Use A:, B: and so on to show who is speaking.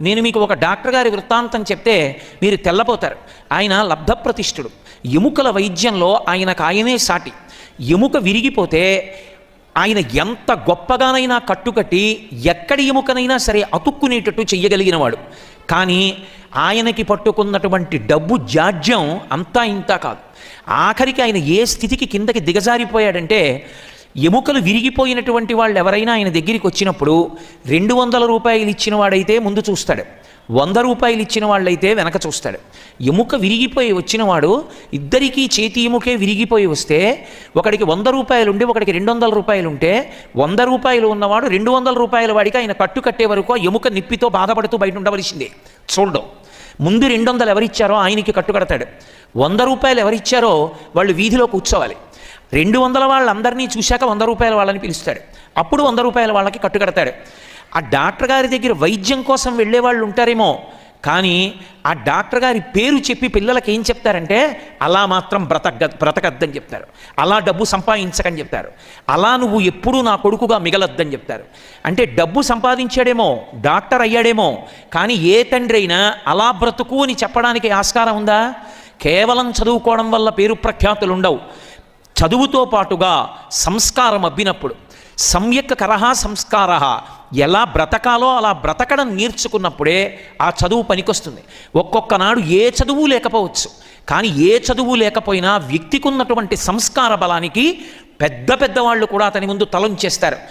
A: నేను మీకు ఒక డాక్టర్ గారి వృత్తాంతం చెప్తే మీరు తెల్లపోతారు ఆయన లబ్ధప్రతిష్ఠుడు. ఎముకల వైద్యంలో ఆయనకు ఆయనే సాటి. ఎముక విరిగిపోతే ఆయన ఎంత గొప్పగానైనా కట్టుకట్టి ఎక్కడి ఎముకనైనా సరే అతుక్కునేటట్టు చెయ్యగలిగినవాడు. కానీ ఆయనకి పట్టుకున్నటువంటి డబ్బు జాడ్యం అంతా ఇంత కాదు. ఆఖరికి ఆయన ఏ స్థితికి కిందకి దిగజారిపోయాడంటే ఎముకలు విరిగిపోయినటువంటి వాళ్ళు ఎవరైనా ఆయన దగ్గరికి వచ్చినప్పుడు రెండు వందల రూపాయలు ఇచ్చిన వాడైతే ముందు చూస్తాడు. వంద రూపాయలు ఇచ్చిన వాళ్ళైతే వెనక చూస్తాడు. ఎముక విరిగిపోయి వచ్చినవాడు ఇద్దరికీ చేతి ఎముకే విరిగిపోయి వస్తే ఒకడికి వంద రూపాయలు ఉండి ఒకడికి రెండు వందల రూపాయలు ఉంటే వంద రూపాయలు ఉన్నవాడు రెండు వందల రూపాయల వాడికి ఆయన కట్టు కట్టే వరకు ఆ ఎముక నిప్పితో బాధపడుతూ బయట ఉండవలసిందే. చూడడం. ముందు రెండు వందలు ఎవరిచ్చారో ఆయనకి కట్టుకడతాడు వంద రూపాయలు ఎవరిచ్చారో వాళ్ళు వీధిలో కూర్చోవాలి. రెండు వందల వాళ్ళందరినీ చూశాక వంద రూపాయల వాళ్ళని పిలుస్తాడు. అప్పుడు వంద రూపాయల వాళ్ళకి కట్టుకడతాడు. ఆ డాక్టర్ గారి దగ్గర వైద్యం కోసం వెళ్ళే వాళ్ళు ఉంటారేమో కానీ ఆ డాక్టర్ గారి పేరు చెప్పి పిల్లలకి ఏం చెప్తారంటే అలా మాత్రం బ్రతక బ్రతకద్దని చెప్తారు. అలా డబ్బు సంపాదించకని చెప్తారు. అలా నువ్వు ఎప్పుడూ నా కొడుకుగా మిగలొద్దని చెప్తారు. అంటే డబ్బు సంపాదించాడేమో డాక్టర్ అయ్యాడేమో కానీ ఏ తండ్రి అయినా అలా బ్రతుకు అని చెప్పడానికి ఆస్కారం ఉందా? కేవలం చదువుకోవడం వల్ల పేరు ప్రఖ్యాతులు ఉండవు చదువుతో పాటుగా సంస్కారం అబ్బినప్పుడు సమ్యక్ కరహ సంస్కార ఎలా బ్రతకాలో అలా బ్రతకడం నేర్చుకున్నప్పుడే ఆ చదువు పనికొస్తుంది. ఒక్కొక్కనాడు ఏ చదువు లేకపోవచ్చు కానీ ఏ చదువు లేకపోయినా వ్యక్తికి ఉన్నటువంటి సంస్కార బలానికి పెద్ద పెద్ద వాళ్ళు కూడా అతని ముందు తలంచేస్తారు